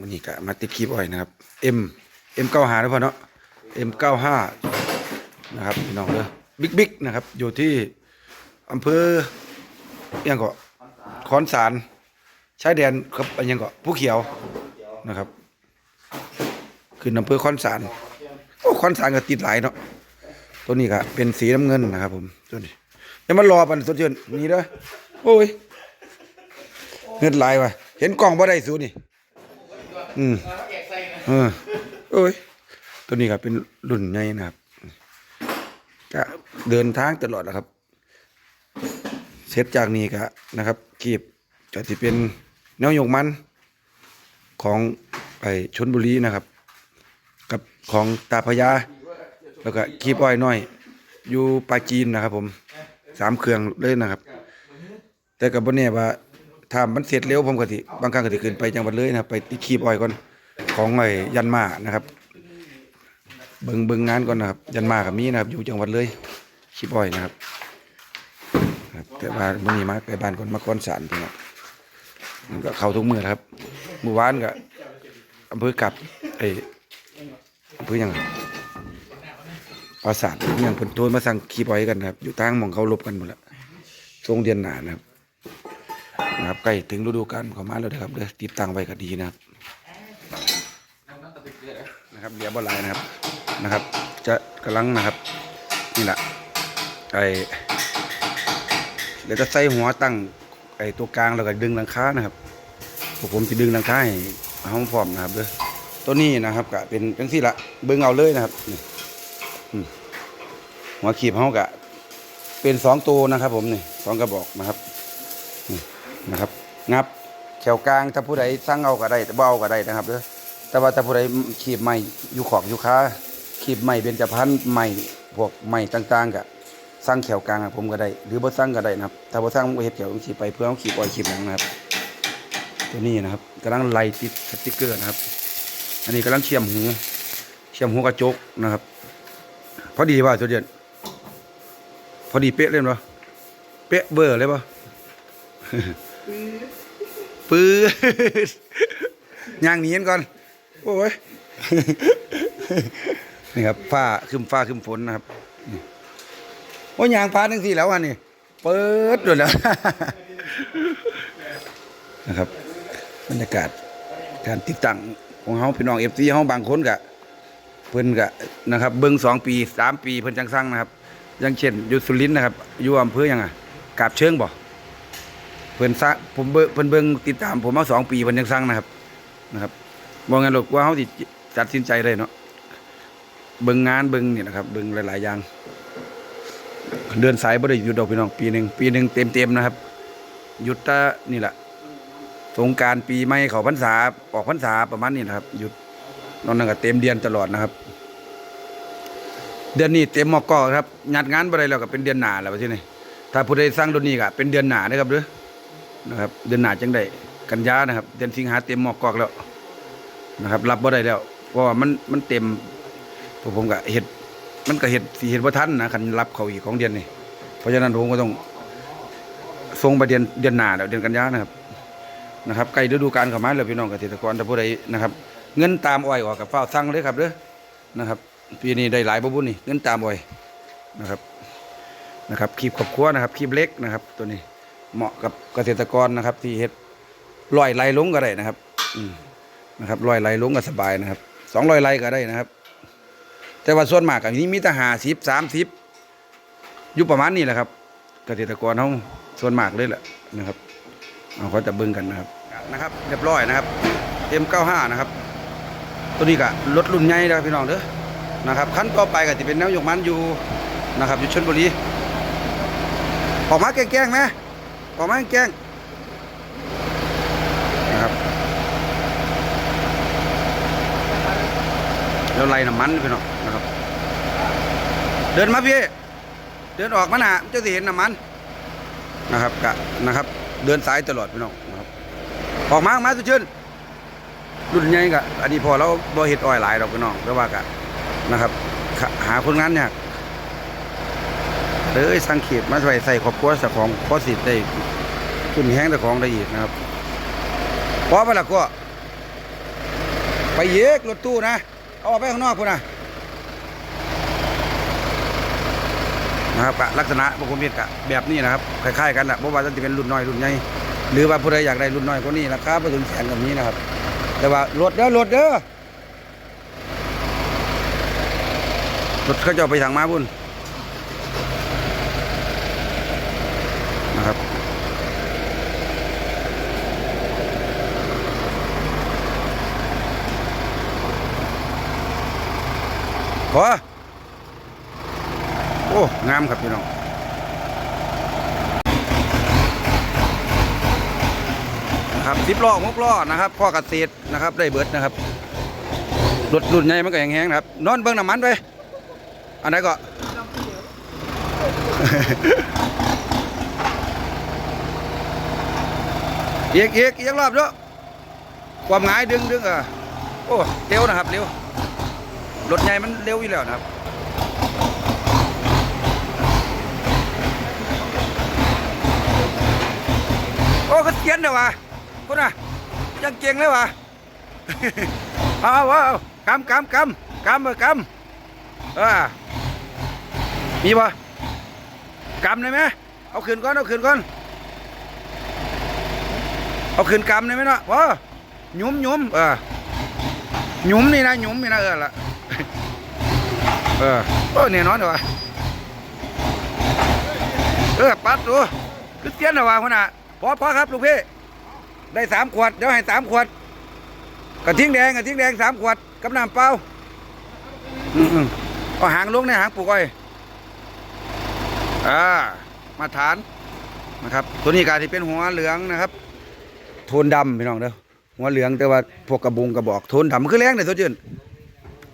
มันนี่กะมาติดคลิปอ้อยนะครับ M M เก้าห้าด้วพอเนาะ M เก้าห้านะครับพี่น้องเด้อบิ๊กบิ๊กนะครับ อยู่ที่อำเภอเอียงเกาะคอนสารชายแดนครับอันยังเกาะผู้เขียวนะครับขึ้นอำเภอคอนสารโอ้คอนสารก็ติดหลายเนาะตัวนี้ก็เป็นสีน้ำเงินนะครับ ผมตัวนี้ย่ามารอปันสดชื่นนี่เด้อโอ้ยเงินหลายว่ะเห็นกล้องบ่ได้สูนี่ อืมเออโอ้ยตัวนี้ครับเป็นรุ่นใหญ่นะครับก็เดินทางตลอดนะครับเสร็จจากนี้ก็นะครับกีบก็จะเป็นแนวยกมันของไปชนบุรีนะครับ กับของตาพญาแล้วก็กีบอ้อยน้อย อยู่ปาจีนนะครับ ผมสามเครื่องเลยนะครับ แต่กับบนเนี่ยว่า ถ้ามันเสร็จเร็วผมก็สิบางครั้งก็สิขึ้นไปจังหวัดเลยนะครับไปที่คีบอ้อยก่อนของไอ้ยันมานะครับ เบิงเบิงงานก่อนนะครับ ยันมากับมีนะครับ อยู่จังหวัดเลยคีบอ้อยนะครับแต่ว่ามื้อนี้มาไปบ้านก่อนมาก่อนสารพี่น้องมันก็เข้าทุกมือนะครับเมื่อวานก็อำเภอกับไอ้อำเภอยังปราสาทยังเพิ่นโทรมาสั่งคีบอ้อยกันนะครับ อยู่ทางมองเขาลบกันหมดแล้วทรงเดือนหนานะครับ นะครับใกล้ถึงฤดูกาลของมาแล้วนะครับเด้อติดตั้งไว้ก็ดีนะครับนะครับเหลียบ่หลายนะครับนะครับ จะกำลังนะครับนี่แหละไอเดี๋ยวจะใส่หัวตั้งไอตัวกลางแล้วก็ดึงหลังคานะครับพวกผมจะดึงหลังคาให้ห้องพร้อมนะครับเด้อตัวนี้นะครับก็เป็นจังซี่ละเบิ่งเอาเลยนะครับนี่หัวขีบเฮาก็เป็นสองตัวนะครับ ผมนี่สองกระบอกนะครับ นะครับงับแขวกลางถ้าผู้ใดสั่งเอาก็ได้แต่บ่เอาก็ได้นะครับเด้อแต่ว่าถ้าผู้ใดขีบใหม่อยู่ขอกอยู่ค้าขีบใหม่เบญจพรรณใหม่พวกใหม่ต่างๆก็สั่งแขวกลางผมก็ได้ หรือบ่สั่งก็ได้นะครับ ถ้าบ่สั่งบ่เฮ็ดแขวขีบไปเพื่อเอาขีบอ้อยขีบหยังนะครับ ตัวนี้นะครับกำลังไล่ติดสติ๊กเกอร์นะครับ อันนี้กำลังเชื่อมหูเชื่อมหูกระจกนะครับพอดีว่าตัวเดียนพอดีเป๊ะเลยบ่เป๊ะเบอร์เลยบ่ ปื้อย่างหนีกันก่อนโอ้ยนี่ครับฟ้าคืมฟ้าคืมฝนนะครับโอ้ยยางฟ้าทั้งสี่แล้วอันนี้เปิดด้วยแล้วนะครับบรรยากาศการติดตั้งของเฮาพี่น้องเอฟซีเฮาบางคนกะเพิ่นกะนะครับ เบิ่งสองปีสามปีเพิ่นจังสั่งนะครับย่างเช่นอยู่สุรินทร์นะครับอยู่อำเภอยังอะกาบเชิงบ่ เพิ่นซะผมเบิ่งเพิ่นเบิ่งติดตาม ผมมาสองปีเพิ่นยังสั่งนะครับนะครับบ่งั้นหรอกว่าเฮาสิตัดสินใจได้เนาะเบิ่งงานเบิ่งนี่นะครับเบิ่งหลายๆอย่าง เดินสายบ่ได้หยุดดอกพี่น้องปีหนึงปีหนึงเต็มๆนะครับหยุดแต่นี่แหละสงการปีใหม่เขาพรรษาออกพรรษาประมาณนี้นะครับ หยุดนอกนั้นก็เต็มเดือนตลอดนะครับ เดือนนี้เต็มหมอกก็ครับยัดงานบ่ได้แล้วก็เป็นเดือนหน้าแล้วว่าซี่นี่ถ้าผู้ใดสร้างรุ่นนี้ก็เป็นเดือนหน้าเด้ครับเด้อ นะครับ เดือนหน้าจังได้กันยานะครับ เดือนสิงหาเต็มหมอกกอกแล้วนะครับ รับบ่ได้แล้ว เพราะว่ามันมันเต็มพวกผมก็เฮ็ดมันก็เฮ็ดสิเฮ็ดบ่ทันนะคันรับเขาอีกของเดือนนี้เพราะฉะนั้นผมก็ต้องส่งไปเดือนเดือนหน้าแล้วเดือนกันยานะครับนะครับใกล้ฤดูกาลเข้ามาแล้วพี่น้องเกษตรกรถ้าผู้ใดนะครับ เงินตามอ้อยออกกับเฝ้าสั่งเลยครับเด้อนะครับปีนี้ได้หลายบ่บุญนี่เงินตามอ้อยนะครับนะครับคีบครอบครัวนะครับคีบเล็กนะครับตัวนี้ เหมาะกับเกษตรกรนะครับ ที่เฮ็ดลอยไหลลงก็ได้นะครับนะครับลอยไหลลงก็สบายนะครับสองลอยไหลก็ได้นะครับ แต่ว่าส่วนมากอันนี้มีแต่หาสิบสามสิบยู่ประมาณนี้แหละครับ เกษตรกรเขาส่วนมากเลยแหละนะครับเอาเขาจะเบิ่งกันนะครับนะครับ เรียบร้อยนะครับ M95 นะครับ ตัวนี้ก็รถรุ่นใหญ่แล้วพี่น้องเด้อนะครับขั้นต่อไปก็จะเป็นแนวยกมันอยู่นะครับอยู่ชลบุรีออกมาแกล้งๆไหม ออกมาแกล้งนะครับแล้วไล่น้ำมันพี่น้องนะครับ เดินมาพี่ เดินออกมาหนาจะสิเห็นน้ำมันนะครับกะนะครับ เดินสายตลอดพี่น้องนะครับออกมาออกมาสุดชื่นรุ่นใหญ่กะอันนี้พอเราบ่เห็ดอ้อยหลายดอกพี่น้องแต่ว่ากะนะครับ หาคนงานยาก เลยสังเกตมาใส่ใส่ครอบครัวเจ้าของพอสิได้ขึ้นแห้งเจ้าของได้อีกนะครับพอไปละก็ไปเยกรถตู้นะ เอาออกไปข้างนอกพุ่นะนะครับลักษณะพวกผมเห็นกแบบนี้นะครับคล้ายๆกันแหละเพราะว่าจะเป็นรุ่นน้อยรุ่นใหญ่หรือว่าผู้ใดอยากได้รุ่นน้อยกว่านี้ราคาไปถึงแสนแบบนี้นะครับ แต่ว่ารถเด้อรถเด้อรถเขาจะไปทางมาพุ่นนะครับ ขอโอ้ งามครับพี่น้องนะครับสิบล้อหกล้อนะครับพ่อเกษตรนะครับ ได้เบิดนะครับรถรุ่นใหญ่มันก็แห้งๆนะครับ นอนเบิ่งน้ำมันไปอันไหนก็อีกอีกอีกรอบเด้อความหงายดึงดึงเออโอ้เร็วนะครับเร็ว รถใหญ่มันเร็วอยู่แล้วนะครับโอ้ก็เจียนเลยวะคุณน่ะยังเก่งเลยวะเอาเอาเอากำกำกำกำเออกำเออมีปะกำได้ไหมเอาคืนก่อนเอาคืนก่อนเอาคืนกำได้ไหมเนาะว้าหยุมหยุมเออหยุมนี่นะหยุมนี่นะเออละ เออโอ้เนี่ยนอนเดี๋ยเออ ปัดดูคือเตี้ยนเดี๋ยวะคนน่ะพอพอครับลูกพี่ได้สามขวด เดี๋ยวให้สามขวดกระทิ้งแดงกระทิ้งแดงสามขวดกับน้ำเปล่าอืมเอาหางลงในหางปลูกไว้อ่ามาฐานนะครับ ตัวนี้กาที่เป็นหัวเหลืองนะครับ โทนดำพี่น้องเด้อหัวเหลืองแต่ว่าพวกกระบุงกระบอกโทนดำมันคือแรงเลยตัวจืน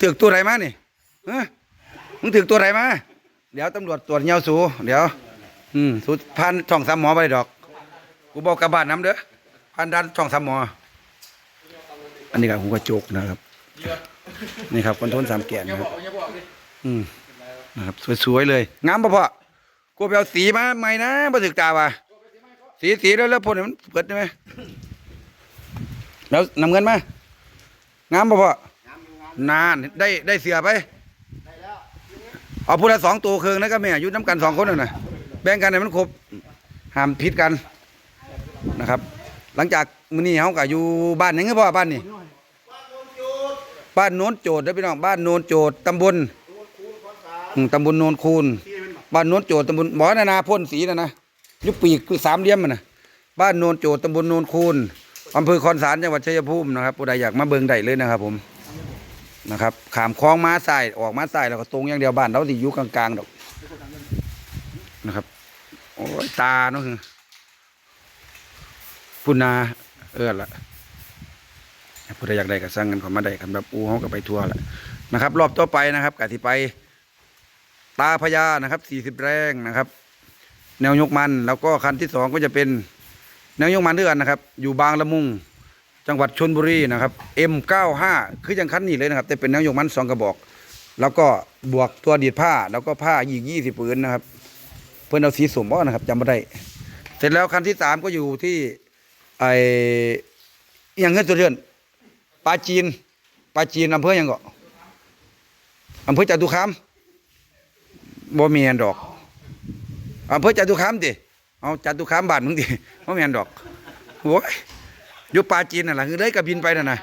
ถึกตัวไหนมานี่เอ้ยมึงถึงตัวไหนมา เดี๋ยวตำรวจตรวจเงาสู เดี๋ยว อืมสูพันช่องสามหมอไปดอก กูบอกกลับานน้ำเด้อพันดันช่องสามหมอ อันนี้ครับหูกระจกนะครับ นี่ครับคอนโทรลสามแกนนะครับ อืมนะครับสวยๆเลย งามปะพ่อกูไปเอาสีมาใหม่นะประถึกตาว่ะสีสีแล้วแล้วพ่นมันเปิดได้ไหมแล้วนำเงินมางามปะพ่อ นานได้ได้เสียไปเอาพูดละสองตัวเคืองนะก็แม่อยู่น้ำกันสองคนน่ะนะแบ่งกันให้มันครบห้ามผิดกันนะครับ หลังจากมื้อนี้เขาก็อยู่บ้านไหนเงี้ยพ่อบ้านนี่บ้านโนนโจดเด้พี่น้องบ้านโนนโจดตำบลตำบลโนนคูนบ้านโนนโจดตำบลหมอนานาพ่นสีนะนะยุปีกคือสามเหลี่ยมมันนะบ้านโนนโจดตำบลโนนคูนอำเภอคอนสารจังหวัดชัยภูมินะครับผู้ใดอยากมาเบิงได้เลยนะครับผม นะครับขามคลองมาใส่ออกมาใส่แล้วก็ตรงอย่างเดียวบ้านเราสิอยู่กลางๆดอกนะครับโอ้ยตาเนาะคือพุนาเออละผู้ใดอยากได้ก็สั่งกันข้ามาได้ครับแบบอูเขาก็ไปทัวร์แหละนะครับ รอบต่อไปนะครับกที่ไป ตาพญานะครับสี่สิบแรงนะครับ แนวยกมัน แล้วก็คันที่สองก็จะเป็น แนวยกมันด้วยกันนะครับ อยู่บางละมุง จังหวัดชนบุรีนะครับ M95 คือยังคันนี้เลยนะครับ แต่เป็นแนวยกมันสองกระบอก แล้วก็บวกตัวดีดผ้าแล้วก็ผ้ายีกยี่สิบปืนนะครับ เพื่อนเอาสีสมบ่นะครับจำไม่ได้ เสร็จแล้วคันที่สามก็อยู่ที่ไออย่างเงินตัวเดือนปลาจีนปลาจีนอำเภอยังก็อำเภอจตุคามบ่มีอันดอกอำเภอจตุคามดิเอาจตุคามบ้านมึงดิบ่มีอันดอกโอ้ย อยู่ปลาจีนน่ะล่ะคือเลยกับบินไปน่ะนะ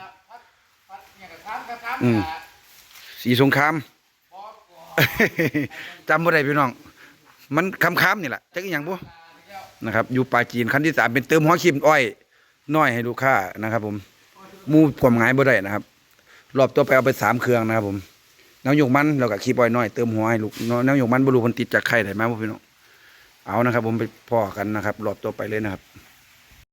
อืมสีสงครามจำบ่ได้พี่น้อง มันคำคำๆนี่แหละจักอหย่างบ่นะครับ อยู่ปลาจีนขั้นที่สามเป็นเติมหัวคิมอ้อย น้อยให้ลูกค้านะครับ ผมหมูความหงายบ่ได้นะครับ รอบตัวไปเอาไปสามเครื่องนะครับ ผมแนวหยกมันแล้วก็คีบอ้อยน้อยเติมหัวให้ลูกแนวหยกมันบ่รู้เพิ่นติดจากไข่ได้มาบ่พี่น้องเอานะครับ ผมไปพ่อกันนะครับ รอบตัวไปเลยนะครับ